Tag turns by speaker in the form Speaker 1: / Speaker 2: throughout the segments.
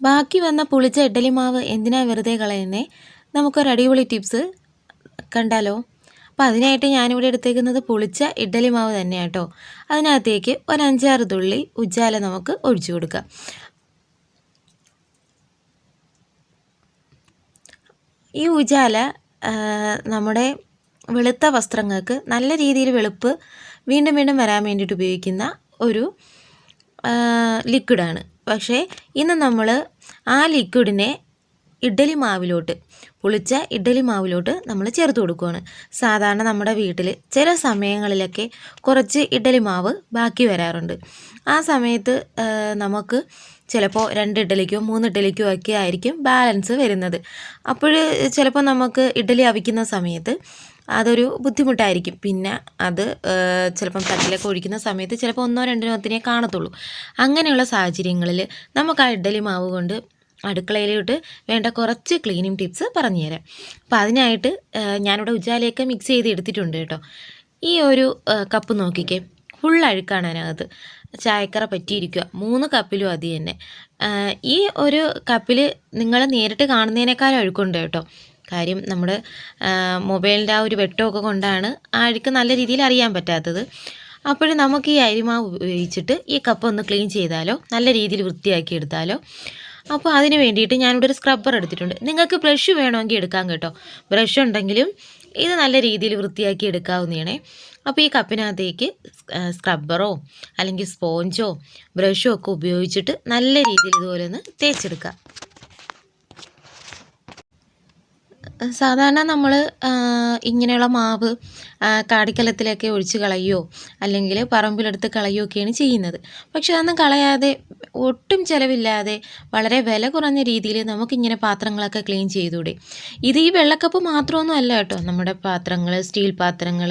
Speaker 1: ബാക്കി വന്ന പുളിച്ച ഇഡ്ഡലി മാവ് എന്തിനാ വെറുതെ കളയുന്നേ? നമുക്കൊരു അടിപൊളി ടിപ്സ് കണ്ടാലോ? അപ്പം അതിനായിട്ട് ഞാനിവിടെ എടുത്തേക്കുന്നത് പുളിച്ച ഇഡ്ഡലി മാവ് തന്നെയാണ് കേട്ടോ അതിനകത്തേക്ക് ഒരു അഞ്ചാറ് തുള്ളി ഉജ്ജാല നമുക്ക് ഒഴിച്ചു കൊടുക്കാം. ഈ ഉജാല നമ്മുടെ വെളുത്ത വസ്ത്രങ്ങൾക്ക് നല്ല രീതിയിൽ വെളുപ്പ് വീണ്ടും വീണ്ടും വരാൻ വേണ്ടിയിട്ട് ഉപയോഗിക്കുന്ന ഒരു ലിക്വിഡാണ്. പക്ഷേ ഇന്ന് നമ്മൾ ആ ലിക്വിഡിനെ ഇഡ്ഡലി മാവിലോട്ട് പുളിച്ച ഇഡ്ഡലി മാവിലോട്ട് നമ്മൾ ചേർത്ത് കൊടുക്കുകയാണ് സാധാരണ നമ്മുടെ വീട്ടിൽ ചില സമയങ്ങളിലൊക്കെ കുറച്ച് ഇഡ്ഡലി മാവ് ബാക്കി വരാറുണ്ട്. ആ സമയത്ത് നമുക്ക് ചിലപ്പോൾ രണ്ട് ഇഡ്ഡലിക്കോ മൂന്ന് ഇഡ്ഡലിക്കോ ഒക്കെ ആയിരിക്കും ബാലൻസ് വരുന്നത്. അപ്പോൾ ചിലപ്പോൾ നമുക്ക് ഇഡ്ഡലി അവിക്കുന്ന സമയത്ത് അതൊരു ബുദ്ധിമുട്ടായിരിക്കും. പിന്നെ അത് ചിലപ്പം തട്ടിലൊക്കെ ഒഴിക്കുന്ന സമയത്ത് ചിലപ്പോൾ ഒന്നോ രണ്ടോ ഒത്തിനെ കാണത്തുള്ളൂ. അങ്ങനെയുള്ള സാഹചര്യങ്ങളിൽ നമുക്ക് ആ ഇഡ്ഡലി മാവ് കൊണ്ട് അടുക്കളയിലോട്ട് വേണ്ട കുറച്ച് ക്ലീനിങ് ടിപ്സ് പറഞ്ഞുതരാം അപ്പോൾ അതിനായിട്ട് ഞാനിവിടെ ഉജാലയൊക്കെ മിക്സ് ചെയ്ത് എടുത്തിട്ടുണ്ട് കേട്ടോ. ഈ ഒരു കപ്പ് നോക്കിക്കേ. ഫുൾ അഴുക്കാണ് അതിനകത്ത്. ചായക്കറ പറ്റിയിരിക്കുക. മൂന്ന് കപ്പിലും അത് തന്നെ. ഈ ഒരു കപ്പിൽ നിങ്ങൾ നേരിട്ട് കാണുന്നതിനേക്കാളും അഴുക്കുണ്ട് കേട്ടോ. കാര്യം നമ്മുടെ മൊബൈലിന്റെ ആ ഒരു വെട്ടമൊക്കെ കൊണ്ടാണ് ആഴിക്ക് നല്ല രീതിയിൽ അറിയാൻ പറ്റാത്തത്. അപ്പോൾ നമുക്ക് ഈ അരിമാവ് ഉപയോഗിച്ചിട്ട് ഈ കപ്പ് ഒന്ന് ക്ലീൻ ചെയ്താലോ നല്ല രീതിയിൽ വൃത്തിയാക്കി എടുത്താലോ. അപ്പോൾ അതിന് വേണ്ടിയിട്ട് ഞാനിവിടെ ഒരു സ്ക്രബ്ബർ എടുത്തിട്ടുണ്ട്. നിങ്ങൾക്ക് ബ്രഷ് വേണമെങ്കിൽ എടുക്കാം കേട്ടോ. ബ്രഷ് ഉണ്ടെങ്കിലും ഇത് നല്ല രീതിയിൽ വൃത്തിയാക്കി എടുക്കാവുന്നതാണ്. അപ്പോൾ ഈ കപ്പിനകത്തേക്ക് സ്ക്രബ്ബറോ അല്ലെങ്കിൽ സ്പോഞ്ചോ ബ്രഷോ ഒക്കെ ഉപയോഗിച്ചിട്ട് നല്ല രീതിയിൽ ഇതുപോലെ ഒന്ന് തേച്ചെടുക്കുക സാധാരണ നമ്മൾ ഇങ്ങനെയുള്ള മാവ് കാടിക്കലത്തിലൊക്കെ ഒഴിച്ച് കളയുകയോ അല്ലെങ്കിൽ പറമ്പിലെടുത്ത് കളയുകയോ ഒക്കെയാണ് ചെയ്യുന്നത്. പക്ഷെ അതൊന്നും കളയാതെ ഒട്ടും ചിലവില്ലാതെ വളരെ വില കുറഞ്ഞ രീതിയിൽ നമുക്കിങ്ങനെ പാത്രങ്ങളൊക്കെ ക്ലീൻ ചെയ്തൂടെ ഇത് ഈ വെള്ളക്കപ്പ് മാത്രമൊന്നും അല്ല കേട്ടോ. നമ്മുടെ പാത്രങ്ങൾ സ്റ്റീൽ പാത്രങ്ങൾ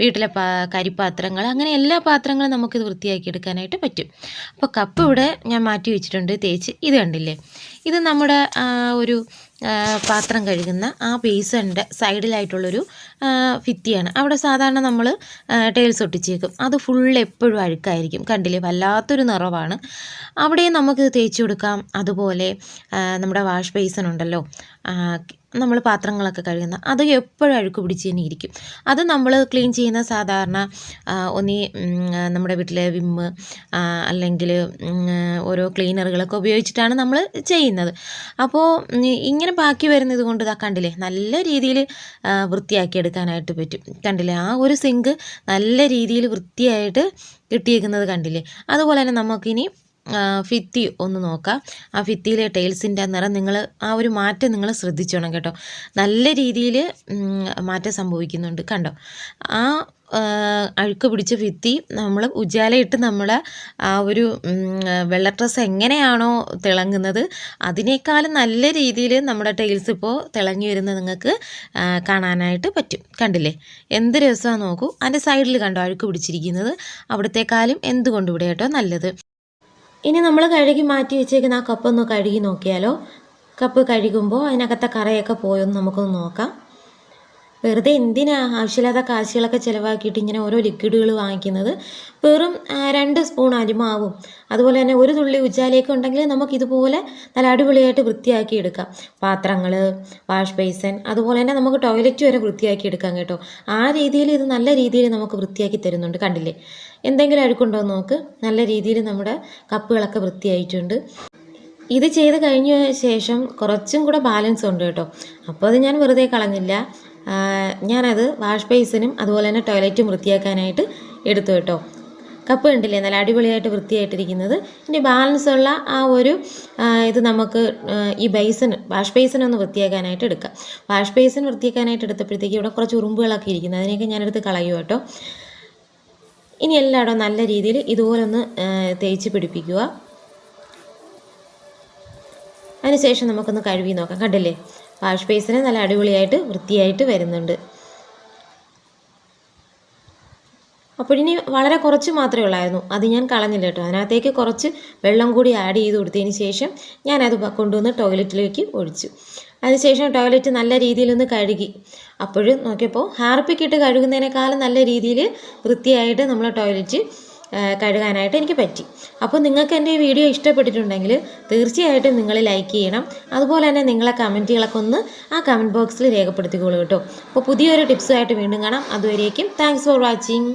Speaker 1: വീട്ടിലെ പാ കരിപ്പാത്രങ്ങൾ അങ്ങനെ എല്ലാ പാത്രങ്ങളും നമുക്കിത് വൃത്തിയാക്കി എടുക്കാനായിട്ട് പറ്റും. അപ്പോൾ കപ്പ് ഇവിടെ ഞാൻ മാറ്റി വെച്ചിട്ടുണ്ട്. തേച്ച് ഇത് കണ്ടില്ലേ? ഇത് നമ്മുടെ ഒരു പാത്രം കഴുകുന്ന ആ ബേസണിന്റെ സൈഡിലായിട്ടുള്ളൊരു ഭിത്തിയാണ്. അവിടെ സാധാരണ നമ്മൾ ടൈൽസ് ഒട്ടിച്ചേക്കും. അത് ഫുൾ എപ്പോഴും അഴുക്കായിരിക്കും. കണ്ടില്ലേ? വല്ലാത്തൊരു നിറവാണ്. അവിടെയും നമുക്ക് തേച്ച് കൊടുക്കാം. അതുപോലെ നമ്മുടെ വാഷ് ബേസൺ ഉണ്ടല്ലോ. നമ്മൾ പാത്രങ്ങളൊക്കെ കഴുകുന്ന അത് എപ്പോഴും അഴുക്ക് പിടിച്ച് തന്നെ ഇരിക്കും. അത് നമ്മൾ ക്ലീൻ ചെയ്യുന്ന സാധാരണ ഒന്നി നമ്മുടെ വീട്ടിലെ വിമ്മ് അല്ലെങ്കിൽ ഓരോ ക്ലീനറുകളൊക്കെ ഉപയോഗിച്ചിട്ടാണ് നമ്മൾ ചെയ്യുന്നത്. അപ്പോൾ ഇങ്ങനെ ബാക്കി വരുന്നത് കൊണ്ട് ഇതാ കണ്ടില്ലേ നല്ല രീതിയിൽ വൃത്തിയാക്കി എടുക്കാനായിട്ട് പറ്റും. കണ്ടില്ലേ ആ ഒരു സിങ്ക് നല്ല രീതിയിൽ വൃത്തിയായിട്ട് കിട്ടിയേക്കുന്നത് കണ്ടില്ലേ? അതുപോലെ തന്നെ നമുക്കിനി ആ, ഭിത്തി ഒന്ന് നോക്കാം. ആ ഫിത്തിയിലെ ടൈൽസിന്റെ നിറം നിങ്ങൾ ആ ഒരു മാറ്റം നിങ്ങൾ ശ്രദ്ധിച്ചോണം കേട്ടോ. നല്ല രീതിയിൽ മാറ്റം സംഭവിക്കുന്നുണ്ട്. കണ്ടോ? ആ അഴുക്ക് പിടിച്ച ഭിത്തി നമ്മൾ ഉജാലയിട്ട് നമ്മൾ ആ ഒരു വെള്ള ഡ്രസ്സ് എങ്ങനെയാണോ തിളങ്ങുന്നത് അതിനേക്കാളും നല്ല രീതിയിൽ നമ്മുടെ ടൈൽസ് ഇപ്പോൾ തിളങ്ങി വരുന്നത് നിങ്ങൾക്ക് കാണാനായിട്ട് പറ്റും. കണ്ടില്ലേ? എന്ത് രസമാണ് നോക്കൂ. അതിന്റെ സൈഡിൽ കണ്ടോ അഴുക്ക് പിടിച്ചിരിക്കുന്നത്? അവിടത്തേക്കാളും എന്തുകൊണ്ട് ഇവിടെ കേട്ടോ നല്ലത്? ഇനി നമ്മൾ കഴുകി മാറ്റി വെച്ചേക്കുന്ന ആ കപ്പൊന്ന് കഴുകി നോക്കിയാലോ? കപ്പ് കഴുകുമ്പോൾ അതിനകത്തെ കറയൊക്കെ പോയൊന്ന് നമുക്കൊന്ന് നോക്കാം. വെറുതെ എന്തിനാ ആവശ്യമില്ലാത്ത കാശുകളൊക്കെ ചിലവാക്കിയിട്ട് ഇങ്ങനെ ഓരോ ലിക്വിഡുകൾ വാങ്ങിക്കുന്നത്? വെറും രണ്ട് സ്പൂൺ അരിമാവും. അതുപോലെ തന്നെ ഒരു തുള്ളി ഉജ്ജാലയൊക്കെ ഉണ്ടെങ്കിൽ നമുക്കിതുപോലെ നല്ല അടിപൊളിയായിട്ട് വൃത്തിയാക്കി എടുക്കാം. പാത്രങ്ങൾ വാഷ് ബേസൻ അതുപോലെ തന്നെ നമുക്ക് ടോയ്ലറ്റ് വരെ വൃത്തിയാക്കി എടുക്കാം കേട്ടോ. ആ രീതിയിൽ ഇത് നല്ല രീതിയിൽ നമുക്ക് വൃത്തിയാക്കി തരുന്നുണ്ട്. കണ്ടില്ലേ? എന്തെങ്കിലും അഴുക്കുണ്ടോ എന്ന് നോക്ക്. നല്ല രീതിയിൽ നമ്മുടെ കപ്പുകളൊക്കെ വൃത്തിയായിട്ടുണ്ട്. ഇത് ചെയ്ത് കഴിഞ്ഞ ശേഷം കുറച്ചും കൂടെ ബാലൻസ് ഉണ്ട് കേട്ടോ. അപ്പോൾ അത് ഞാൻ വെറുതെ കളഞ്ഞില്ല. ഞാനത് വാഷ് ബേസിനും അതുപോലെ തന്നെ ടോയ്ലറ്റും വൃത്തിയാക്കാനായിട്ട് എടുത്തു കേട്ടോ. കപ്പ് കണ്ടില്ലേ? നല്ല അടിപൊളിയായിട്ട് വൃത്തിയായിട്ടിരിക്കുന്നത്. ഇനി ബാലൻസ് ഉള്ള ആ ഒരു ഇത് നമുക്ക് ഈ ബേസിന് വാഷ് ബേസിൻ ഒന്ന് വൃത്തിയാക്കാനായിട്ട് എടുക്കാം. വാഷ് ബേസിൻ വൃത്തിയാക്കാനായിട്ട് എടുത്തപ്പോഴത്തേക്ക് ഇവിടെ കുറച്ച് ഉറുമ്പുകളൊക്കെ ഇരിക്കുന്നത് അതിനെയൊക്കെ ഞാനെടുത്ത് കളയും കേട്ടോ. ഇനി എല്ലായിടവും നല്ല രീതിയിൽ ഇതുപോലെ ഒന്ന് ആ, തേച്ച് പിടിപ്പിക്കുക. അതിനുശേഷം നമുക്കൊന്ന് കഴുകി നോക്കാം. കണ്ടില്ലേ? വാഷ് ബേസിന് നല്ല അടിപൊളിയായിട്ട് വൃത്തിയായിട്ട് വരുന്നുണ്ട്. അപ്പോൾ ഇനി വളരെ കുറച്ച് മാത്രമേ ഉള്ളായിരുന്നു. അത് ഞാൻ കളഞ്ഞില്ല കേട്ടോ. അതിനകത്തേക്ക് കുറച്ച് വെള്ളം കൂടി ആഡ് ചെയ്ത് കൊടുത്തതിന് ശേഷം ഞാനത് കൊണ്ടുവന്ന് ടോയ്ലറ്റിലേക്ക് ഒഴിച്ചു. അതിനുശേഷം ടോയ്ലറ്റ് നല്ല രീതിയിലൊന്ന് കഴുകി. അപ്പോഴും നോക്കിയപ്പോൾ ഹാർപ്പിക്കിട്ട് കഴുകുന്നതിനേക്കാളും നല്ല രീതിയിൽ വൃത്തിയായിട്ട് നമ്മൾ ടോയ്ലറ്റ് കഴുകാനായിട്ട് എനിക്ക് പറ്റി. അപ്പോൾ നിങ്ങൾക്ക് എന്റെ ഈ വീഡിയോ ഇഷ്ടപ്പെട്ടിട്ടുണ്ടെങ്കിൽ തീർച്ചയായിട്ടും നിങ്ങൾ ലൈക്ക് ചെയ്യണം. അതുപോലെ തന്നെ നിങ്ങളെ കമന്റുകളൊക്കെ ഒന്ന് ആ കമന്റ് ബോക്സിൽ രേഖപ്പെടുത്തിക്കോളൂ കേട്ടോ. അപ്പോൾ പുതിയൊരു ടിപ്സുമായിട്ട് വീണ്ടും കാണാം. അതുവരേക്കും താങ്ക്സ് ഫോർ വാച്ചിങ്